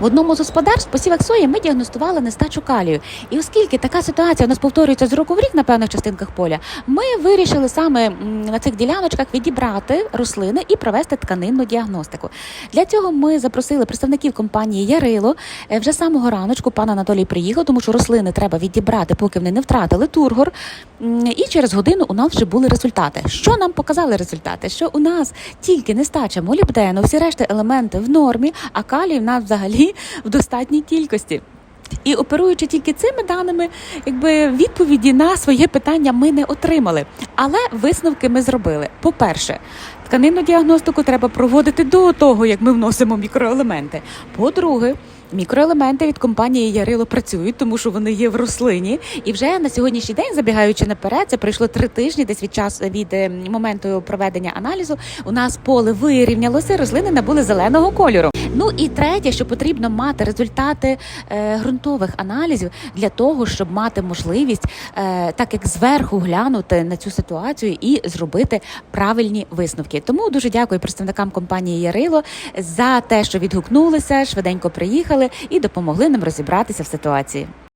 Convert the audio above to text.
В одному з господарств посівах сої ми діагностували нестачу калію. І оскільки така ситуація у нас повторюється з року в рік на певних частинках поля, ми вирішили саме на цих діляночках відібрати рослини і провести тканинну діагностику. Для цього ми запросили представників компанії Ярило. Е, Вже самого раночку пан Анатолій приїхав, тому що рослини треба відібрати, поки вони не втратили тургор. І через годину у нас вже були результати. Що нам показали результати? Що у нас тільки нестача молібдену, всі решти елементи в нормі, а калій в нас взагалі в достатній кількості. І оперуючи тільки цими даними, якби відповіді на своє питання ми не отримали. Але висновки ми зробили. По-перше, тканинну діагностику треба проводити до того, як ми вносимо мікроелементи. По-друге, мікроелементи від компанії Ярило працюють, тому що вони є в рослині. І вже на сьогоднішній день, забігаючи наперед, це пройшло три тижні, десь від часу від е, моменту проведення аналізу. У нас поле вирівнялося, рослини набули зеленого кольору. Ну і третє, що потрібно мати результати е, ґрунтових аналізів для того, щоб мати можливість, е, так як зверху глянути на цю ситуацію і зробити правильні висновки. Тому дуже дякую представникам компанії Ярило за те, що відгукнулися, швиденько приїхали і допомогли нам розібратися в ситуації.